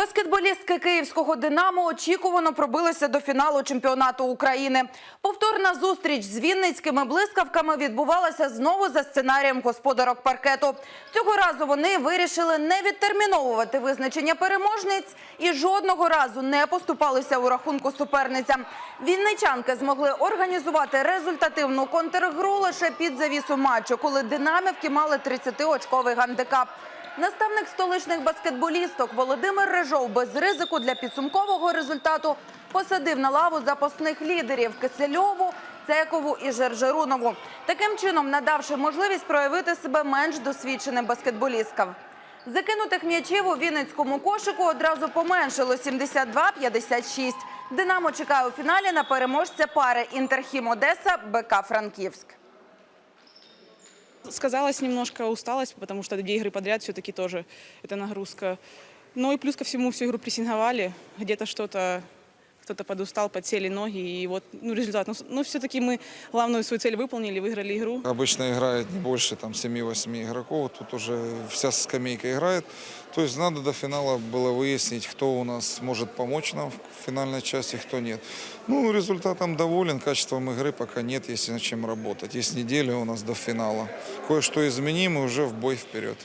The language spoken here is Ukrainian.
Баскетболістки київського Динамо очікувано пробилися до фіналу чемпіонату України. Повторна зустріч з вінницькими блискавками відбувалася знову за сценарієм господарок паркету. Цього разу вони вирішили не відтерміновувати визначення переможниць і жодного разу не поступалися у рахунку суперницям. Вінничанки змогли організувати результативну контргру лише під завісу матчу, коли динамівки мали 30-очковий гандикап. Наставник столичних баскетболісток Володимир Режов без ризику для підсумкового результату посадив на лаву запасних лідерів Кисельову, Цекову і Жержерунову, таким чином надавши можливість проявити себе менш досвідченим баскетболісткам. Закинутих м'ячів у Вінницькому кошику одразу поменшило 72-56. Динамо чекає у фіналі на переможця пари Інтерхім Одеса БК Франківськ. Сказалась немножко усталость, потому что две игры подряд все-таки тоже это нагрузка. Ну и плюс ко всему всю игру прессинговали, где-то что-то кто-то подустал, подсели ноги, и вот ну, результат. Ну, с- ну все-таки мы главную свою цель выполнили, выиграли игру. Обычно играет не больше там 7-8 игроков, тут уже вся скамейка играет. То есть надо до финала было выяснить, кто у нас может помочь нам в финальной части, кто нет. Ну, результатом доволен, качеством игры пока нет, есть над чем работать. Есть неделя у нас до финала. Кое-что изменим и уже в бой вперед.